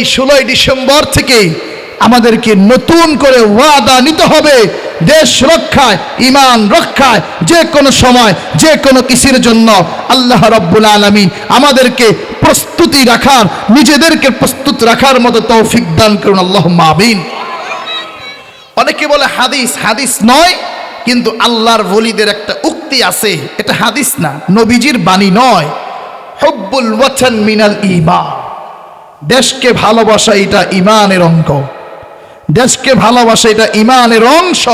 এই ষোলোই ডিসেম্বর থেকে আমাদেরকে নতুন করে ওয়াদা নিতে হবে, দেশ রক্ষায় ইমান রক্ষায়, যে কোনো সময়, যে কোনো কিছুর জন্য। আল্লাহ রব্বুল আলমিন আমাদেরকে প্রস্তুতি রাখার, নিজেদেরকে প্রস্তুত রাখার মতো তৌফিক দান করুন আল্লাহ মাবিন অনেকে বলে হাদিস হাদিস নয়, কিন্তু আল্লাহর বলিদের একটা উক্তি আছে, এটা হাদিস না, নবীজির বাণী নয়। হব্বুল ওয়াচান মিনাল ইমান দেশকে ভালোবাসা এটা ইমানের অঙ্ক দেশকে ভালোবাসা এটা ইমানের অংশ।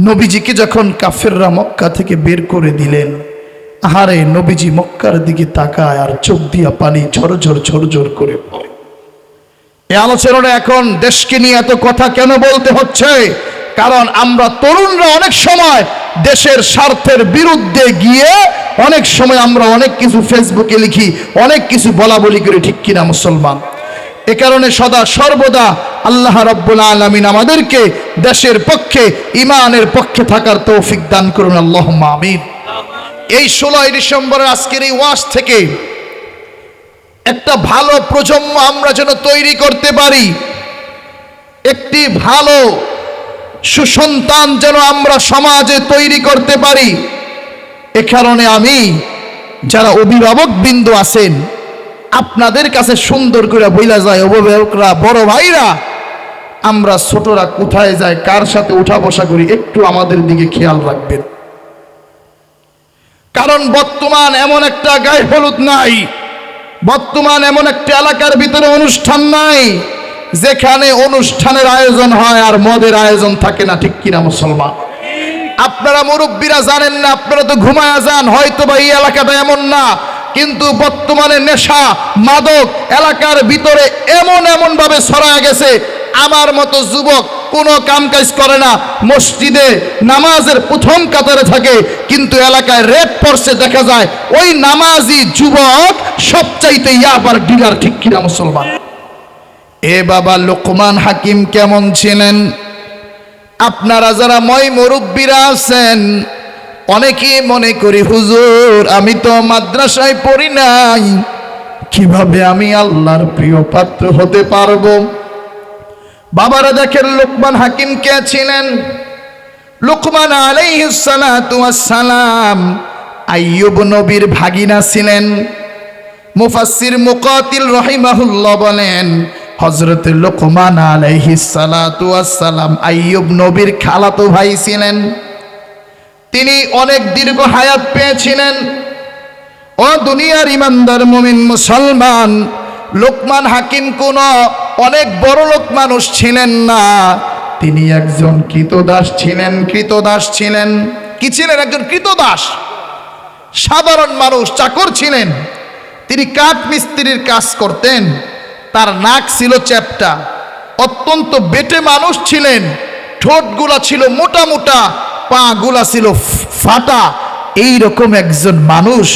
নবীজিকে যখন কাফেররা মক্কা থেকে বের করে দিলেন, আহারে নবীজি মক্কার দিকে তাকায় আর চোখ দিয়া পানি ঝরঝর ঝরঝর করে পড়ে। এই আলোচনাটা এখন দেশকে নিয়ে এত কথা কেন বলতে হচ্ছে? কারণ আমরা তরুণরা অনেক সময় দেশের স্বার্থের বিরুদ্ধে গিয়ে অনেক সময় আমরা অনেক কিছু ফেসবুকে লিখি, অনেক কিছু বলা বলি করি, ঠিক কিনা মুসলমান? এ কারণে সদা সর্বদা আল্লাহ রব্বুল আলমিন আমাদেরকে দেশের পক্ষে ইমানের পক্ষে থাকার তৌফিক দান করুন আল্লাহ আমিন। এই ষোলোই ডিসেম্বরের আজকের এই ওয়াশ থেকে একটা ভালো প্রজন্ম আমরা যেন তৈরি করতে পারি, একটি ভালো সুসন্তান যেন আমরা সমাজে তৈরি করতে পারি এ কারণে আমি যারা অভিভাবক বিন্দু আছেন, আপনাদের কাছে সুন্দর করে বইলা যায়, অভিভাবকরা, বড় ভাইরা, আমরা ছোটরা কোথায় যায় কার সাথে উঠা বসা করি, একটু আমাদের দিকে খেয়াল রাখবেন। কারণ বর্তমান এমন একটা গায়ে হলুদ নাই, বর্তমান এমন একটা এলাকার ভিতরে অনুষ্ঠান নাই, যেখানে অনুষ্ঠানের আয়োজন হয় আর মদের আয়োজন থাকে না, ঠিক কিনা মুসলমান? আপনারা মুরব্বীরা জানেন না, আপনারা তো ঘুমায়া যান হয়তো বা এই এলাকাটা এমন না। কিন্তু বর্তমানে নেশা, মাদক এলাকার ভিতরে এমন এমন ভাবে ছড়ায় গেছে, আমার মতো যুবক কোনো কাম কাজ করে না, মসজিদে নামাজের প্রথম কাতারে থাকে, কিন্তু এলাকায় রেড পড়ছে দেখা যায়, ওই নামাজি যুবক সবচাইতে ইয়াবার ডিলার ঠিক কিনা মুসলমান? এ বাবা লোকমান হাকিম কেমন ছিলেন? আপনারা যারা মই মুরব্বীরা আছেন, অনেকেই মনে করি, হুজুর, আমি তো মাদ্রাসায় পড়ি নাই। কীভাবে আমি আল্লাহর প্রিয় পাত্র হতে পারব? বাবারা দেখেন লোকমান হাকিম কে ছিলেন? লোকমান আলাইহিসালাম আইয়ুব নবীর ভাগিনা ছিলেন। মুফাসসির মুকাতিল রহিমাহুল্লাহ বলেন হযরত লোকমান আলাইহিস সালাতু সালাম আইয়ুব নবীর খালাতো ভাই ছিলেন। তিনি অনেক দীর্ঘ হায়াত পেয়েছিলেন। ও দুনিয়ার ইমানদার মুমিন মুসলমান, লোকমান হাকিম কোন অনেক বড় লোক মানুষ ছিলেন না। তিনি একজন কৃতদাস ছিলেন কৃতদাস ছিলেন। কি ছিলেন? একজন কৃতদাস। সাধারণ মানুষ, চাকর ছিলেন। তিনি কাঠ মিস্ত্রির কাজ করতেন। তার নাক ছিল চ্যাপটা। অত্যন্ত বেটে মানুষ ছিলেন। ঠোঁটগুলা ছিল মোটা মোটা পা গুলা ছিল ফাটা। এই রকম একজন মানুষ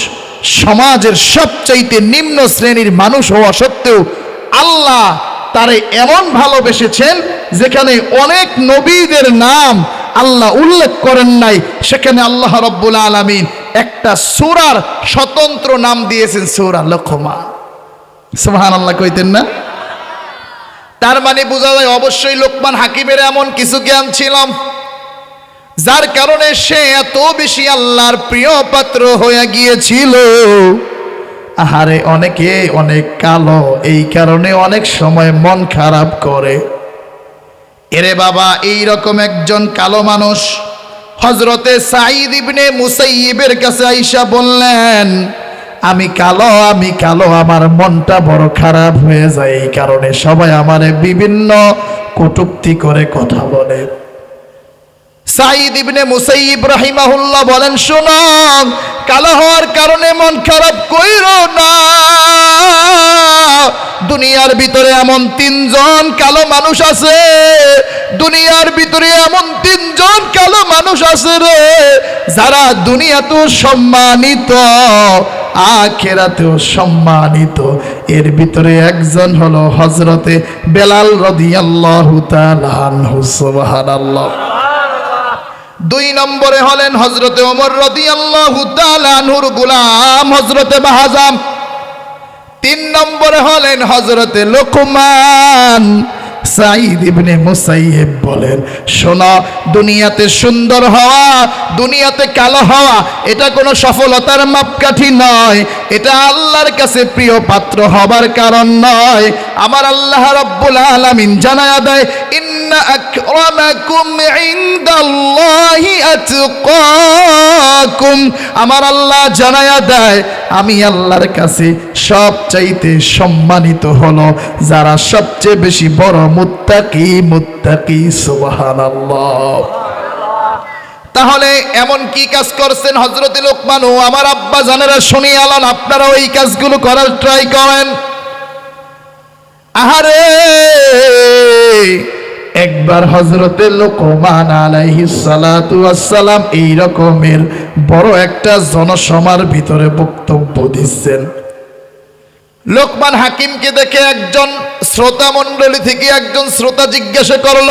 সমাজের সবচাইতে নিম্ন শ্রেণির মানুষ হওয়া সত্ত্বেও আল্লাহ তারে এমন ভালোবেসেছেন যেখানে অনেক নবীদের নাম আল্লাহ উল্লেখ করেন নাই। সেখানে আল্লাহ রব্বুল আলমিন একটা সুরার স্বতন্ত্র নাম দিয়েছেন সুরা লক্ষমা সোহান কইতেন না? তার মানে বোঝা যায় অবশ্যই লোকমান হাকিমের এমন কিছু জ্ঞান ছিলাম, যার কারণে সে এত বেশি আল্লাহর প্রিয় পাত্র হয়ে গিয়েছিল। আহারে, অনেকে অনেক কালো, এই কারণে অনেক সময় মন খারাপ করে। এরে বাবা এই রকম একজন কালো মানুষ হজরতে সাইদ ইবনে মুসাইবের কাছে আইসা বললেন আমি কালো আমি কালো, আমার মনটা বড় খারাপ হয়ে যায় এই কারণে সবাই আমারে বিভিন্ন কটুক্তি করে কথা বলে। বলেন শোনো কালো হওয়ার কারণে মন খারাপ কইরো না। দুনিয়ার ভিতরে এমন তিনজন কালো মানুষ আছে, দুনিয়ার ভিতরে এমন তিনজন মানুষ আছে রে, যারা দুনিয়াতেও সম্মানিত, আখেরাতেও সম্মানিত। এর ভিতরে একজন হলো হজরতে বেলাল রদিয়াল্লাহু সুবহানাল্লাহ। দুই নম্বরে হলেন হজরতে ওমর রদিয়াল্লাহু তাআলা আনহুর গোলাম হজরতে বাহাজাম। তিন নম্বরে হলেন হজরতে লোকমান। সাইদ ইবনে মুসাইয়েব বলেন, শোনো, দুনিয়াতে সুন্দর হওয়া, দুনিয়াতে কালো হওয়া, এটা কোনো সফলতার মাপকাঠি নয়। এটা আল্লাহর কাছে প্রিয় পাত্র হবার কারণ নয়। আমার আল্লাহ রব্বুল আলামিন জানায়া দেয়, ইন্না আকরামাকুম ইনদাল্লাহি আতকাকুম আমার আল্লাহ জানায়া দেয়, আমি আল্লাহর কাছে সবচাইতে সম্মানিত হলো যারা সবচেয়ে বেশি বড় মুত্তাকি মুত্তাকি, সুবহানাল্লাহ। তাহলে এমন কি কাজ করছেন হজরত লোকমানু? আমার আব্বা জানেরা শুনি আলান, আপনারা ওই কাজগুলো করার ট্রাই করেন। আহারে! একবার হজরতে লোকমান আলাইহি আসসালাম এই রকমের বড় একটা জনসমার ভিতরে বক্তব্য দিচ্ছেন। লোকমান হাকিমকে দেখে একজন শ্রোতা মণ্ডলী থেকে একজন শ্রোতা জিজ্ঞাসা করল,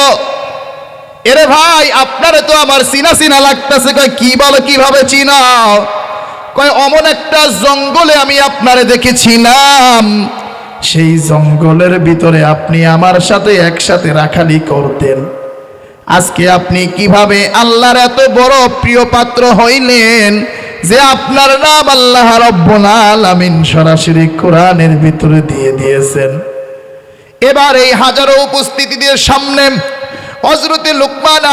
এরে ভাই, আপনারে তো আমার চিনা চিনা লাগতেছে। কয়, কি বলো, কীভাবে চিনাও? কয়, অমন একটা জঙ্গলে আমি আপনারে দেখেছিলাম সেই জঙ্গলের ভিতরে আপনি আমার সাথে একসাথে রাখালি করতেন। আজকে আপনি কীভাবে আল্লাহর এত বড় প্রিয় পাত্র হইলেন যে আপনার নাম আল্লাহ রব্বুল সরাসরি কোরআনের ভিতরে দিয়ে দিয়েছেন। এবার এই হাজারো উপস্থিতিদের সামনে হজরতে লুকমান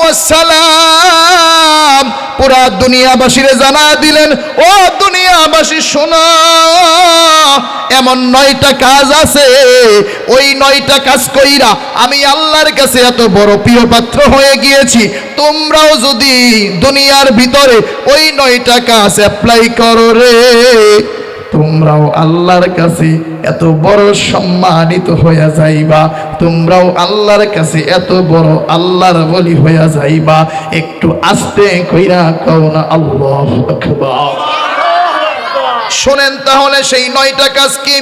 ওয়াসসালাম পুরা দুনিয়াবাসীরে জানা দিলেন, ও দুনিয়াবাসী, শোনো, এমন নয়টা কাজ আছে, ওই নয়টা কাজ কইরা আমি আল্লাহর কাছে এত বড় প্রিয় পাত্র হয়ে গিয়েছি, তোমরাও যদি দুনিয়ার ভিতরে ওই নয়টা কাজ অ্যাপ্লাই করো রে। তোমরাও আল্লাহর কাছে এত বড় সম্মানিত হইয়া যাইবা। তোমরাও আল্লাহর কাছে এত বড় আল্লাহর বলি হইয়া যাইবা। একটু আস্তে কইরা কও না, আল্লাহ শোনেন তাহলে সেই নয়টা কাজ কি?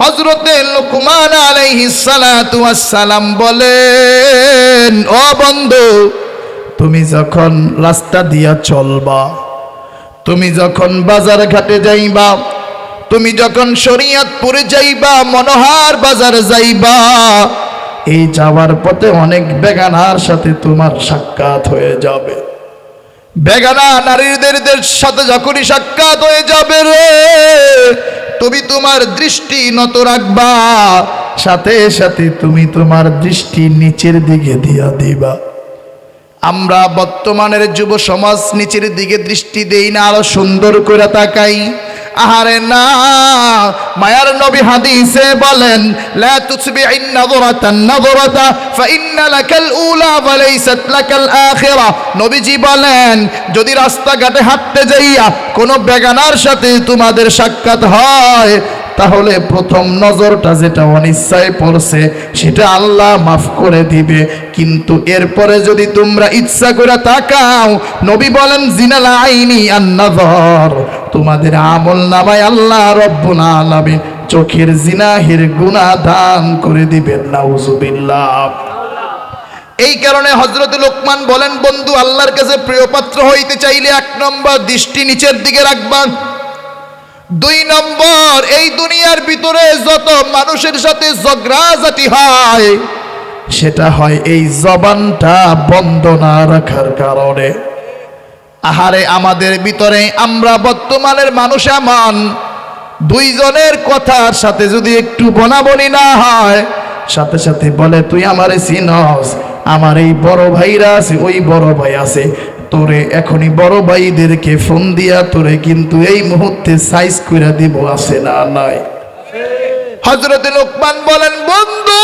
হজরতে লুকমান আলাইহিস সালাতু ওয়াসসালাম বলেন, ও বন্ধু, তুমি যখন রাস্তা দিয়া চলবা তুমি যখন বাজার ঘাটে যাইবা, তুমি যখন শরিয়তপুরে যাইবা, মনোহার বাজার যাইবা, এই যাওয়ার পথে অনেক বেগানার সাথে তোমার সাক্ষাৎ হয়ে যাবে। বেগানা নারীদের সাথে যখনই সাক্ষাৎ হয়ে যাবে রে, তুমি তোমার দৃষ্টি নত রাখবা, সাথে সাথে তুমি তোমার দৃষ্টি নিচের দিকে দিয়া দিবা। আমরা বর্তমানের যুব সমাজ নিচের দিকে দৃষ্টি দেই না, আরও সুন্দর করে তাকাই। আহারে না, মায়ার নবী হাদিসে বলেন, লা তুসবি'িন নাযরাতান নাযরাতা ফাইন্না লাকাল উলা ওয়া লাইসাত লাকাল আখিরা। নবীজি বলেন, যদি রাস্তাঘাটে হাঁটতে যাইয়া কোনো বেগানার সাথে তোমাদের সাক্ষাৎ হয় তাহলে প্রথম নজরটা যেটা অনিচ্ছায় পড়ছে, সেটা আল্লাহ মাফ করে দিবে। কিন্তু এরপরে যদি তোমরা ইচ্ছা করে তাকাও, নবী বলেন, জিনাল আইনি আন্নাজর তোমাদের আমল নামায় আল্লাহ রব্বুল আলামিন চোখের জিনাহের গুনাহ দান করে দিবেন। নাউজুবিল্লাহ। এই কারণে হজরত লোকমান বলেন, বন্ধু, আল্লাহর কাছে প্রিয় পাত্র হইতে চাইলে এক নম্বর দৃষ্টি নিচের দিকে রাখবা। দুই নম্বর, এই দুনিয়ার ভিতরে যত মানুষের সাথে ঝগড়াঝাটি হয়, সেটা হয় এই জবানটা বন্ধ না রাখার কারণে। আহারে, আমাদের ভিতরে আমরা বর্তমানের মানুষ এমন, দুইজনের কথার সাথে যদি একটু বনাবনি না হয়, সাথে সাথে বলে, তুই আমারে চিনস, আমার এই বড় ভাইরা আছে, ওই বড় ভাই আছে। তোরে এখনই বড় ভাইদেরকে ফোন দিয়া তোরে কিন্তু এই মুহূর্তে সাইজ করে দিব, আছে না নাই। হজরত লোকমান বলেন, বন্ধু,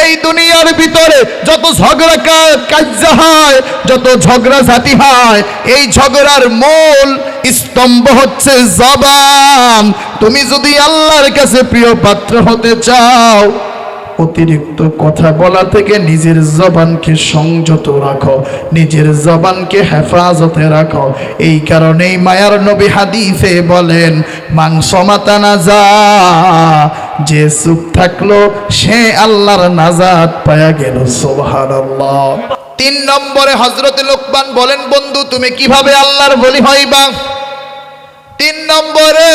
এই দুনিয়ার ভিতরে যত ঝগড়া কা- কার্য হয়, যত ঝগড়া জাতি হয়, এই ঝগড়ার মূল স্তম্ভ হচ্ছে জবান। তুমি যদি আল্লাহর কাছে প্রিয় পাত্র হতে চাও অতিরিক্ত কথা বলা থেকে নিজের জবানকে সংযত রাখো, নিজের জবানকে হেফাজতে রাখো। এই কারণেই মায়ার নবী হাদিসে বলেন, মাংস মাতানা যা, যে চুপ থাকল, সে আল্লাহর নাজাদ পায়া গেল। সুবহানাল্লাহ। তিন নম্বরে হজরত লোকমান বলেন, বন্ধু, তুমি কীভাবে আল্লাহর বলি হইবা তিন নম্বরে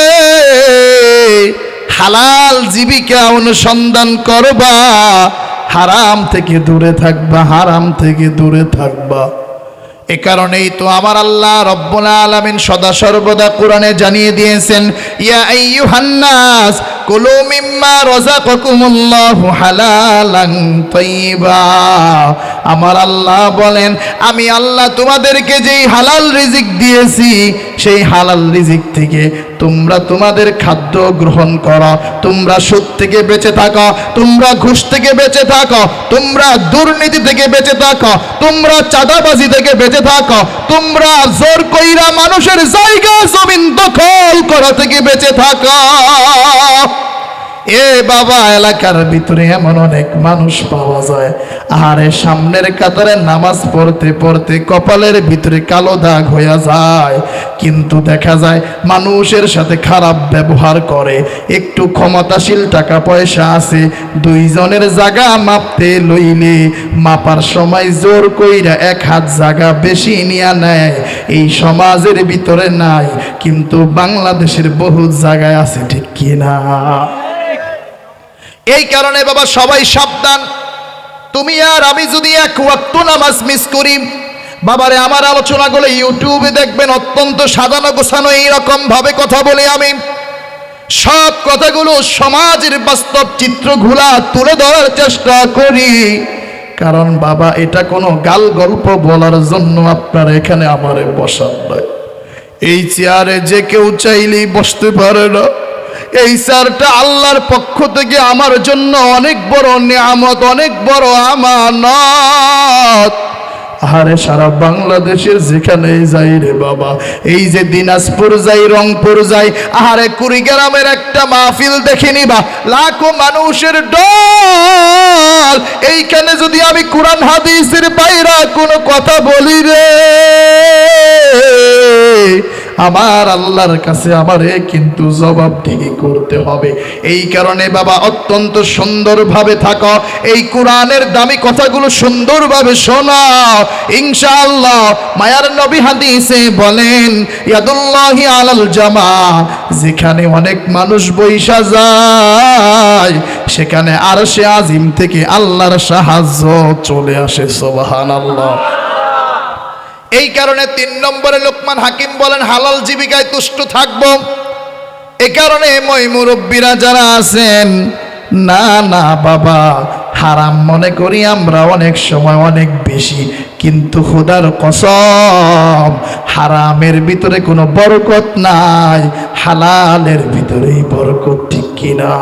হালাল জীবিকা অনুসন্ধান করবা। হারাম থেকে দূরে থাকবা, হারাম থেকে দূরে থাকবা। এ কারণেই তো আমার আল্লাহ রব্বুল আলামিন সদা সর্বদা কোরআনে জানিয়ে দিয়েছেন, ইয়া আইয়ুহান নাস কুলু মিম্মা রাযাকাকুমুল্লাহু হালালান তাইয়্যিবা আমার আল্লাহ বলেন, আমি আল্লাহ তোমাদেরকে যেই হালাল রিজিক দিয়েছি, সেই হালাল রিজিক থেকে তোমরা তোমাদের খাদ্য গ্রহণ করো, তোমরা সুদ থেকে বেঁচে থাকো, তোমরা ঘুষ থেকে বেঁচে থাকো, তোমরা দুর্নীতি থেকে বেঁচে থাকো, তোমরা চাঁদাবাজি থেকে বেঁচে থাকো, তোমরা জোর কইরা মানুষের জায়গা জমিন দখল করা থেকে বেঁচে থাকো। এ বাবা, এলাকার ভিতরে এমন অনেক মানুষ পাওয়া যায়। আরে সামনের কাতারে নামাজ পড়তে পড়তে কপালের ভিতরে কালো দাগ হইয়া যায়। কিন্তু দেখা যায়, মানুষের সাথে খারাপ ব্যবহার করে। একটু ক্ষমতাশীল টাকা পয়সা আছে, দুইজনের জায়গা মাপতে লইলে মাপার সময় জোর কইরা এক হাত জায়গা বেশি নিয়া নেয়। এই সমাজের ভিতরে নাই, কিন্তু বাংলাদেশের বহু জায়গায় আছে, ঠিক কিনা? এই কারণে বাবা, সবাই সাবধান। তুমি আর আমি যদি এক ওয়াক্ত নামাজ মিস করি, বাবারে, আমার আলোচনা আলোচনাগুলো ইউটিউবে দেখবেন, অত্যন্ত সাজানো গোছানো এইরকম ভাবে কথা বলে আমি। সব কথাগুলো সমাজের বাস্তব চিত্রগুলা তুলে ধরার চেষ্টা করি। কারণ বাবা, এটা কোনো গাল গল্প বলার জন্য আপনার এখানে আমারে বসার নয় এই চেয়ারে যে কেউ চাইলেই বসতে পারে না। এই স্যারটা আল্লাহর পক্ষ থেকে আমার জন্য অনেক বড় নিয়ামত, অনেক বড় আমানত। আরে সারা বাংলাদেশের যেখানে যাই রে বাবা, এই যে দিনাজপুর যাই, রংপুর যাই, আহারে কুড়িগ্রামের একটা মাহফিল দেখে নিবা, লাখো মানুষের ডল এইখানে যদি আমি কোরআন হাদিসের বাইরা কোনো কথা বলি রে আমার আল্লাহর কাছে আমারে কিন্তু জবাব জবাবদিহি করতে হবে। এই কারণে বাবা, অত্যন্ত সুন্দরভাবে থাকো। এই কোরআনের দামি কথাগুলো সুন্দরভাবে শোনাও। ইনশাআল্লাহ মায়ার নবী হাদিসে বলেন, ইয়াদুল্লাহি আলাল জামা যেখানে অনেক মানুষ বৈশা যায়, সেখানে আরশে আজিম থেকে আল্লাহর সাহায্য চলে আসে, সুবহানাল্লাহ। এই কারণে তিন নম্বরে লোকমান হাকিম বলেন, হালাল জীবিকায় তুষ্ট থাকব। এ কারণে মই মুরব্বীরা যারা আছেন, না না, বাবা, হারাম মনে করি আমরা অনেক সময় অনেক বেশি, কিন্তু খুদার কসম, হারামের ভিতরে কোনো বরকত নাই, হালালের ভিতরেই বরকত, ঠিক কিনা?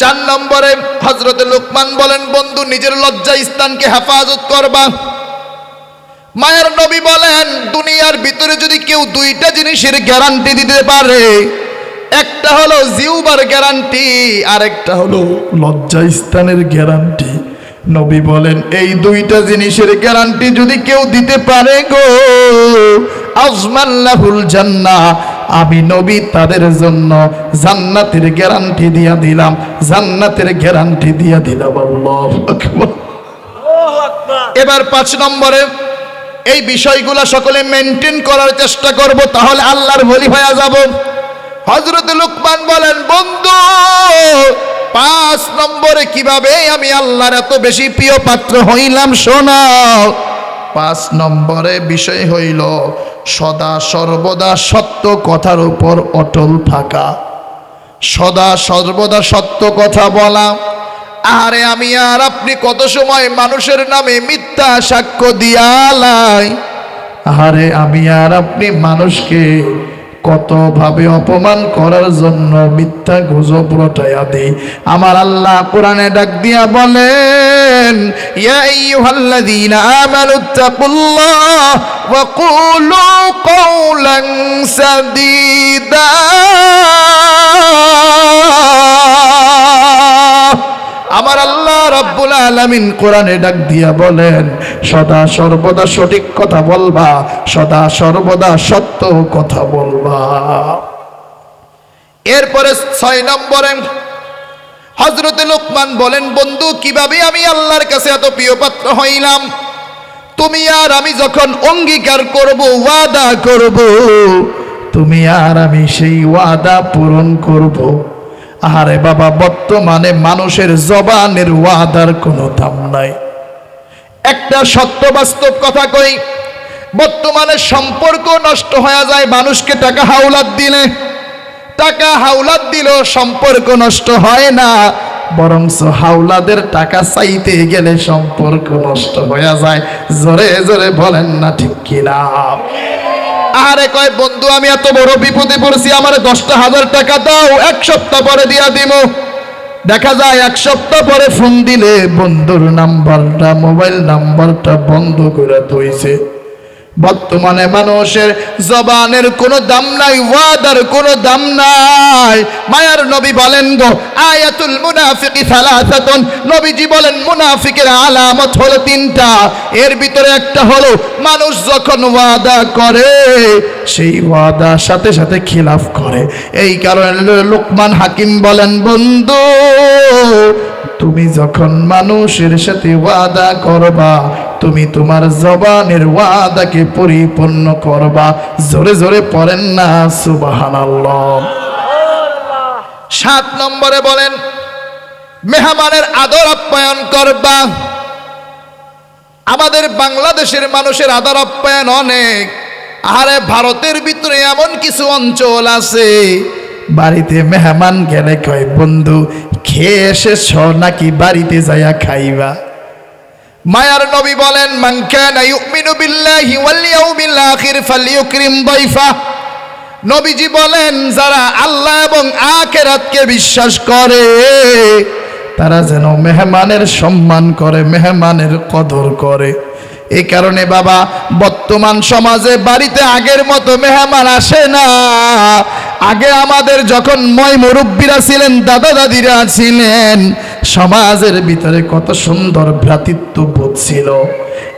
চার নম্বরে হজরত লোকমান বলেন, বন্ধু, নিজের লজ্জা স্থানকে হেফাজত করবা। মায়ের নবী বলেন দুনিয়ার ভিতরে যদি কেউ দুইটা জিনিসের গ্যারান্টি দিতে পারে একটা হলো জিউবার গ্যারান্টি আর একটা হলো লজ্জা স্থানের গ্যারান্টি নবী বলেন এই দুইটা জিনিসের গ্যারান্টি যদি কেউ দিতে পারে গো আজমাল্লাহুল জান্নাহ। আমি নবী তাদের জন্য জান্নাতের গ্যারান্টি দিয়া দিলাম জান্নাতের গ্যারান্টি দিয়া দিলাম। আল্লাহু আকবার। এবার পাঁচ নম্বরে এই বিষয়গুলো সকলে মেনটেন করার চেষ্টা করব, তাহলে আল্লাহর বলি হয়ে যাব। হজরত লুকমান বলেন, বন্ধু, পাঁচ নম্বরে কীভাবে আমি আল্লাহর এত বেশি প্রিয় পাত্র হইলাম, শোনাও। পাঁচ নম্বরে বিষয় হইল, সদা সর্বদা সত্য কথার উপর অটল থাকা। সদা সর্বদা সত্য কথা বলা। আরে আমি আর আপনি কত সময় মানুষের নামে মিথ্যা সাক্ষ্য দিয়ালাই আরে আমি আর আপনি মানুষকে কতভাবে অপমান করার জন্য মিথ্যা গুজব রটাইয়া দেই? আমার আল্লাহ কোরআনে ডাক দিয়া বলেন, ইয়া আইয়ুহাল্লাযীনা আমানুত্তাকুল্লাহ ওয়া কুলু কওলান সাদীদা। রব্বুল আলামিন কোরআনে ডাক দিয়া বলেন, সদা সর্বদা সঠিক কথা বলবা, সদা সর্বদা সত্য কথা বলবা। এরপরে ছয় নম্বরে হজরতে লোকমান বলেন, বন্ধু, কীভাবে আমি আল্লাহর কাছে এত প্রিয় পাত্র হইলাম? তুমি আর আমি যখন অঙ্গীকার করব, ওয়াদা করব, তুমি আর আমি সেই ওয়াদা পূরণ করব। আহারে বাবা, বর্তমানে মানুষের জবানের ওয়াদার কোনো দাম নাই। একটা সত্য বাস্তব কথা কই, বর্তমানে সম্পর্ক নষ্ট হয়ে যায় মানুষকে টাকা হাওলাত দিলে। টাকা হাওলাত দিলেও সম্পর্ক নষ্ট হয় না বরংস হাওলাদের টাকা চাইতে গেলে সম্পর্ক নষ্ট হয়ে যায়। জোরে জোরে বলেন না ঠিক কিনা? আরে কয়, বন্ধু, আমি এত বড় বিপদে পড়ছি, আমার দশটা হাজার টাকা দাও, এক সপ্তাহ পরে দিয়া দিব দেখা যায়, এক সপ্তাহ পরে ফোন দিলে বন্ধুর নাম্বারটা, মোবাইল নাম্বারটা বন্ধ করে থইছে। বর্তমানে মানুষের জবানের কোনো দাম নাই, ওয়াদার কোনো দাম নাই। মায়ার নবী বলেন গো, আয়াতুল মুনাফিকি সালাসাতুন। নবীজি বলেন, মুনাফিকের আলামত হলো তিনটা। এর ভিতরে একটা হলো, মানুষ যখন ওয়াদা করে, সেই ওয়াদা সাথে সাথে খিলাফ করে। এই কারণে লোকমান হাকিম বলেন, বন্ধু তুমি যখন মানুষের সাথে ওয়াদা করবা, তুমি তোমার জবানের ওয়াদাকে পরিপূর্ণ করবা। জোরে জোরে পড়েন না, সুবহানাল্লাহ। সাত নম্বরে বলেন, মেহমানের আদর আপ্যায়ন করবা। আমাদের বাংলাদেশের মানুষের আদর আপ্যায়ন অনেক। আরে ভারতের ভিতরে এমন কিছু অঞ্চল আছে। বাড়িতে মেহমান গেলে কয়, বন্ধু খেয়ে এসেছ নাকি বাড়িতে যাইয়া খাইবা? মায়ার নবী বলেন নবীজি বলেন, যারা আল্লাহ এবং আখেরাতকে বিশ্বাস করে, তারা যেন মেহমানের সম্মান করে, মেহমানের কদর করে। এই কারণে বাবা, বর্তমান সমাজে বাড়িতে আগের মতো মেহমান আসে না। আগে আমাদের যখন ময় মুরব্বীরা ছিলেন দাদা দাদিরা ছিলেন, সমাজের ভিতরে কত সুন্দর ভ্রাতৃত্ব বোধ ছিল।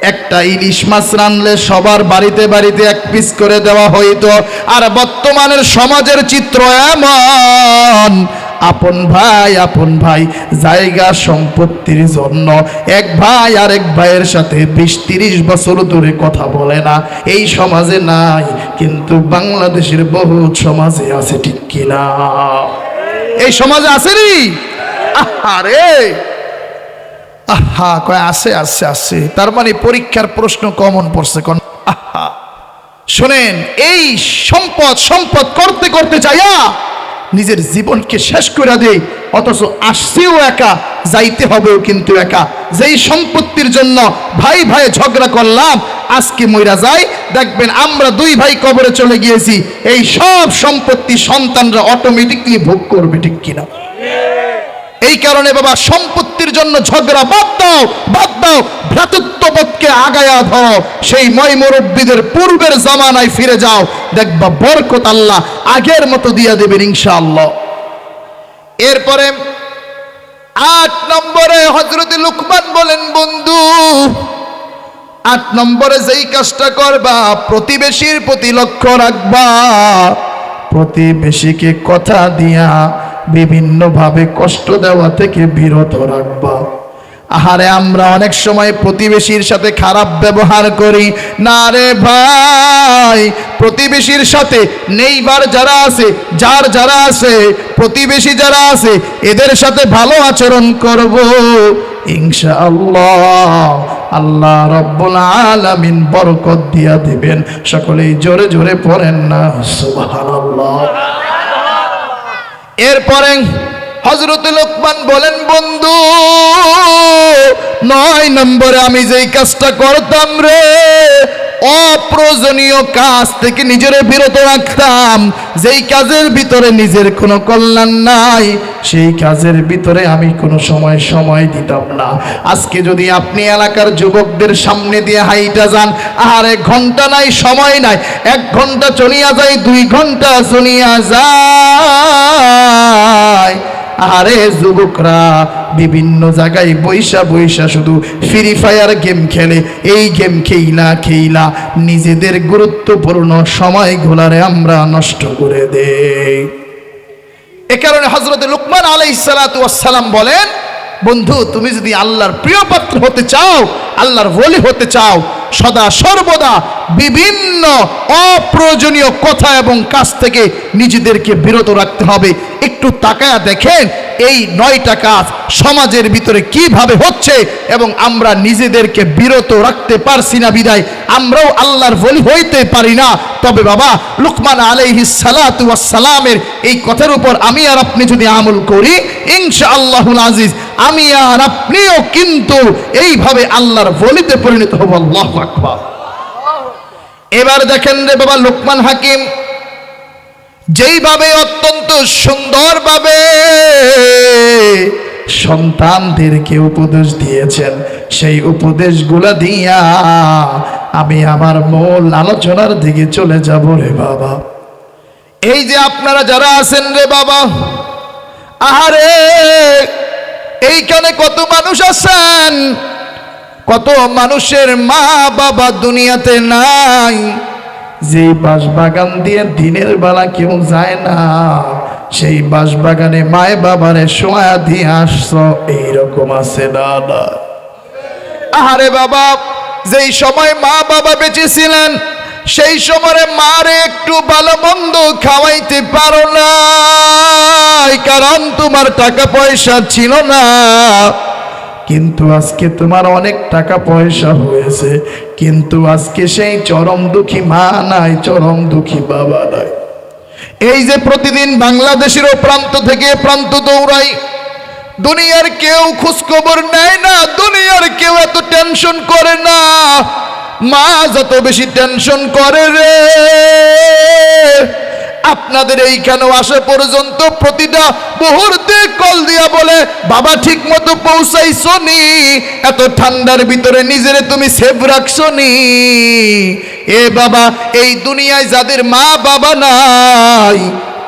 একটা ইলিশ মাছ রানলে সবার বাড়িতে বাড়িতে এক পিস করে দেওয়া হইতো। আর বর্তমানের সমাজের চিত্র এমন আপন ভাই আপন ভাই, জায়গা সম্পত্তির জন্য। এক ভাই আর এক ভাইয়ের সাথে বিশ তিরিশ বছর ধরে কথা বলে না। এই সমাজে নাই, কিন্তু বাংলাদেশের বহু সমাজে আছে, ঠিক কিনা? এই সমাজে আছে নি? আরে আহা, কয় আছে আছে আছে। তার মানে পরীক্ষার প্রশ্ন কমন পড়ছে, কোন আহা। শোনেন, এই সম্পদ সম্পদ করতে করতে যাইয়া নিজের জীবনকে শেষ করে দেয় অথচ আসছেও একা, যাইতে হবেও কিন্তু একা। যেই সম্পত্তির জন্য ভাই ভাই ঝগড়া করলাম, আজকে মইরা যাই, দেখবেন আমরা দুই ভাই কবরে চলে গিয়েছি, এই সব সম্পত্তি সন্তানরা অটোমেটিকলি ভোগ করবে ঠিক কিনা। এই কারণে বাবা, সম্পত্তির জন্য ঝগড়া বাদ দাও বাদ দাও, ভ্রাতৃত্ববোধকে আগায়া ধরো। সেই ময় মুরব্বীদের পূর্বের জামানায় ফিরে যাও। দেখবা বরকত আল্লাহ আগের মতো দিয়া দেবেন ইনশাআল্লাহ। এরপরে আট নম্বরে হজরত লুকমান বলেন, বন্ধু, আট নম্বরে যেই কাজটা করবা, প্রতিবেশীর প্রতি লক্ষ্য রাখবা। প্রতিবেশীকে কথা দিয়া বিভিন্নভাবে কষ্ট দেওয়া থেকে বিরত রাখবা। আহারে, আমরা অনেক সময় প্রতিবেশীর সাথে খারাপ ব্যবহার করি। না রে ভাই, প্রতিবেশীর সাথে নেইবার যারা আছে, যার যারা আছে, প্রতিবেশী যারা আছে, এদের সাথে ভালো আচরণ করব। ইনশাআল্লাহ, আল্লাহ রব্বুল আলামিন বরকত দিয়া দিবেন। সকলেই জোরে জোরে পড়েন না, সুবহানাল্লাহ। এরপরে হজরত লোকমান বলেন বন্ধু নয় নম্বরে আমি যেই কাজটা করতাম রে অপ্রয়োজনীয় কাজ থেকে নিজের বিরত রাখতাম। যেই কাজের ভিতরে নিজের কোনো কল্যাণ নাই, সেই কাজের ভিতরে আমি কোনো সময় সময় দিতাম না। আজকে যদি আপনি এলাকার যুবকদের সামনে দিয়ে হাইটা যান আর এক ঘণ্টা নাই, সময় নাই, এক ঘণ্টা চলিয়া যায়, দুই ঘণ্টা চলিয়া যায়। আরে যুবকরা, বিভিন্ন জায়গায় বৈশা বৈশা শুধু ফ্রি ফায়ার গেম খেলে। এই গেম খেইলা খেইলা নিজেদের গুরুত্বপূর্ণ সময় ঘোলারে আমরা নষ্ট করে দেই। এ কারণে হজরত লুকমান আলাই সালাম বলেন বন্ধু, তুমি যদি আল্লাহর প্রিয় পাত্র হতে চাও, আল্লাহর বলি হতে চাও, সদা সর্বদা বিভিন্ন অপ্রয়োজনীয় কথা এবং কাজ থেকে নিজেদেরকে বিরত রাখতে হবে। একটু তাকায়া দেখেন এই নয়টা কাজ সমাজের ভিতরে কীভাবে হচ্ছে এবং আমরা নিজেদেরকে বিরত রাখতে পারছি না বিদায়। আমরাও আল্লাহর বলি হইতে পারি না। তবে বাবা, লুকমান আলাইহি সালাতু সালামের এই কথার উপর আমি আর আপনি যদি আমল করি ইনশা আল্লাহুল আজিজ আমি আর আপনিও কিন্তু এইভাবে আল্লাহর বলিতে পরিণত হব, আল্লাহ এবার দেখেন রে বাবা লোকমান হাকিম, যেইভাবে অত্যন্ত সুন্দরভাবে সন্তানদেরকে উপদেশ দিয়েছেন, সেই উপদেশগুলো দিয়া আমি আমার মূল আলোচনার দিকে চলে যাব রে বাবা। এই যে আপনারা যারা আছেন রে বাবা, আহারে! এইখানে কত মানুষ আছেন? কত মানুষের মা বাবা দুনিয়াতে নাই। যে বাঁশ বাগান দিয়ে দিনের বেলা কেউ যায় না, সেই বাঁশ বাগানে মায় বাবারে সোয়া দিয়ে আসছো, এইরকম আছে দাদা আহারে বাবা, যেই সময় মা বাবা বেঁচে ছিলেন সেই সময় মারে একটু ভালো মন্দ খাওয়াইতে পারো না কারণ তোমার টাকা পয়সা ছিল না। কিন্তু আজকে তোমার অনেক টাকা পয়সা হয়েছে, কিন্তু আজকে সেই চরম দুঃখী মা নাই, চরম দুঃখী বাবা নাই। এই যে প্রতিদিন বাংলাদেশের প্রান্ত থেকে প্রান্ত দৌড়াই, দুনিয়ার কেউ খোঁজখবর নেয় না, দুনিয়ার কেউ এত টেনশন করে না। মা যত বেশি টেনশন করে রে, আপনাদের এইখানে আসা পর্যন্ত প্রতিটা মুহূর্তে কল দিয়া বলে, বাবা ঠিক মতো পৌঁছাইছো নি? এত ঠান্ডার ভিতরে নিজেরে তুমি সেভ রাখছো নি? এ বাবা, এই দুনিয়ায় যাদের মা বাবা নাই,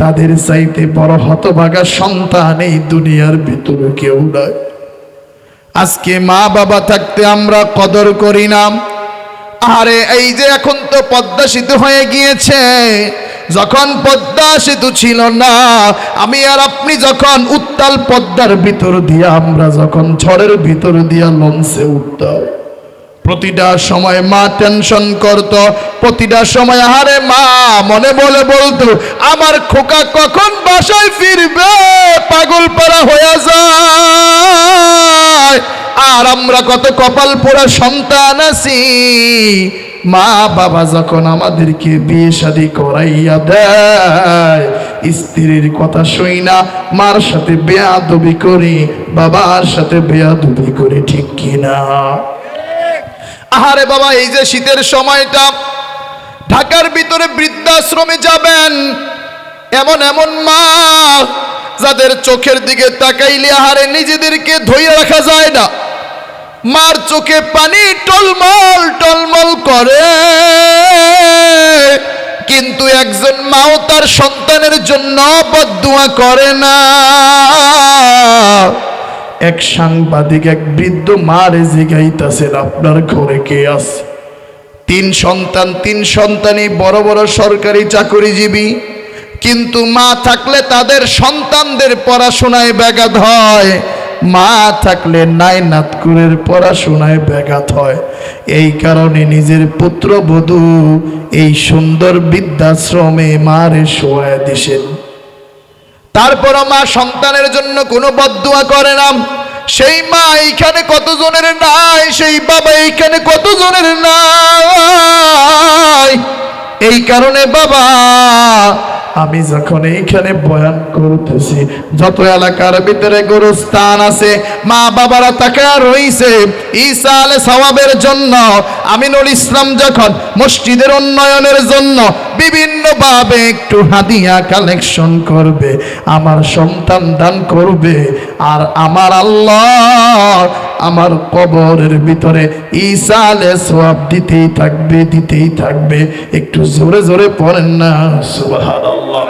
তাদের চাইতে বড় হতভাগা সন্তান এই দুনিয়ার ভিতরে কেউ নাই। আজকে মা বাবা থাকতে আমরা কদর করি না। আরে এই যে এখন তো পদ্মা সেতু হয়ে গিয়েছে, যখন পদ্মা সেতু ছিল না, আমি আর আপনি যখন উত্তাল পদ্মার ভিতর দিয়া, আমরা যখন ঝড়ের ভিতর দিয়া লঞ্চে উঠতাম। প্রতিটা সময় মা টেনশন করত, প্রতিটা সময় আহারে মা, মনে বলে বলতো, আমার খোকা কখন বাসায় ফিরবে? পাগল পাড়া হয়ে যায়। আর আমরা কত কপাল পোড়া সন্তান আছি। মা বাবা যখন আমাদেরকে বিয়ে শাদি করাইয়া দেয়, স্ত্রীর কথা শুই না, মার সাথে বেয়া বেয়াদবি করি, বাবার সাথে বেয়া বেয়াদবি করি, ঠিক কিনা? আহারে বাবা, এই যে শীতের সময়টা, ঢাকার ভিতরে বৃদ্ধাশ্রমে যাবেন, এমন এমন মা যাদের চোখের দিকে তাকাইলে আহারে নিজেদেরকে ধইয়ে রাখা যায় না। মার চোখে পানি টলমল টলমল করে। কিন্তু একজন মাও তার সন্তানের জন্য বদুয়া করে না। এক সাংবাদিক, এক বৃদ্ধ মারে জিগাইতেছেন আপনার ঘরে কে আছে? তিন সন্তান, তিন সন্তানই বড় বড় সরকারি চাকরিজীবী। কিন্তু মা থাকলে তাদের সন্তানদের পড়াশোনায় ব্যাঘাত হয়। মা থাকলে নাইনাতকুরের পড়াশোনায় ব্যাঘাত হয়। এই কারণে নিজের পুত্রবধূ এই সুন্দর বৃদ্ধাশ্রমে মারে শোয়া দিছেন। তারপরও মা সন্তানের জন্য কোনো বদুয়া করে না। সেই মা এইখানে কতজনের নাই? সেই বাবা এইখানে কতজনের নাই? এই কারণে বাবা, আমি যখন এইখানে বয়ান করতেছি, যত এলাকার ভিতরে গরুস্থান আছে, মা বাবারা তাকে রইছে ঈসা আলে সওয়াবের জন্য, আমিনুল ইসলাম যখন মসজিদের উন্নয়নের জন্য বিভিন্নভাবে একটু হাদিয়া কালেকশন করবে, আমার সন্তান দান করবে, আর আমার আল্লাহ আমার কবরের ভিতরে ইসালে সব দিতেই থাকবে দিতেই থাকবে। একটু জোরে জোরে পড়েন না, সুবহানাল্লাহ।